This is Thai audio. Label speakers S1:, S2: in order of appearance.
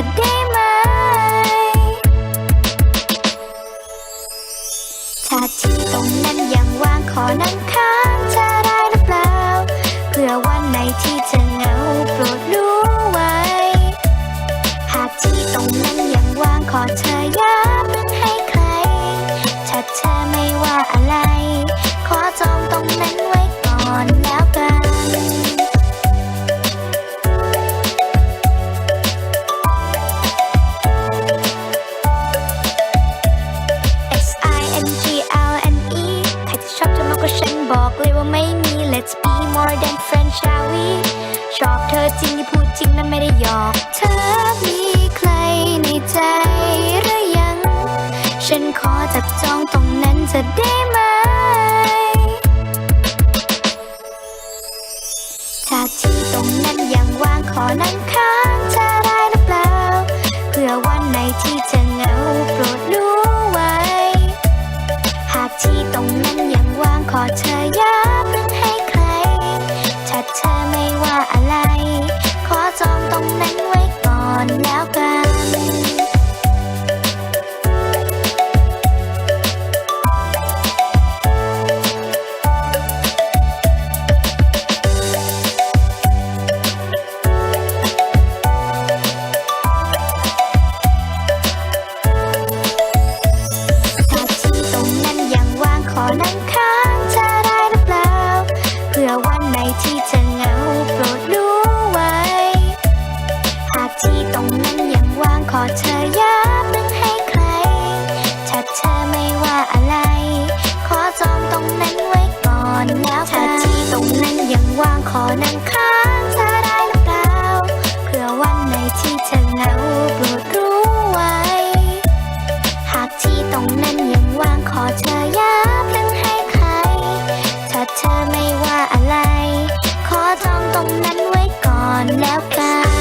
S1: ะได้ไหม ถ้าที่ตรงนั้นยังวางขอนั่งค้างจะได้หรือเปล่า เพื่อวันไหนที่เธอ บอกเลยว่าไม่มี Let's be more than friends shall we ชอบเธอจริงที่พูดจริงนั้นไม่ได้หยอก เธอมีใครในใจหรือยัง ฉันขอจับจองตรงนั้นจะได้ไหม ถ้าที่ตรงนั้นยังว่างขอนั่งข้าง ขอนั่งค้างเธอได้หรือเปล่าเพื่อวันในที่เธอเหงาโปรดรู้ไว้ หากที่ตรงนั้นยังว่างขอเธอย่าเพิ่งให้ใคร ถ้าเธอไม่ว่าอะไร ขอจองตรงนั้นไว้ก่อนแล้วกัน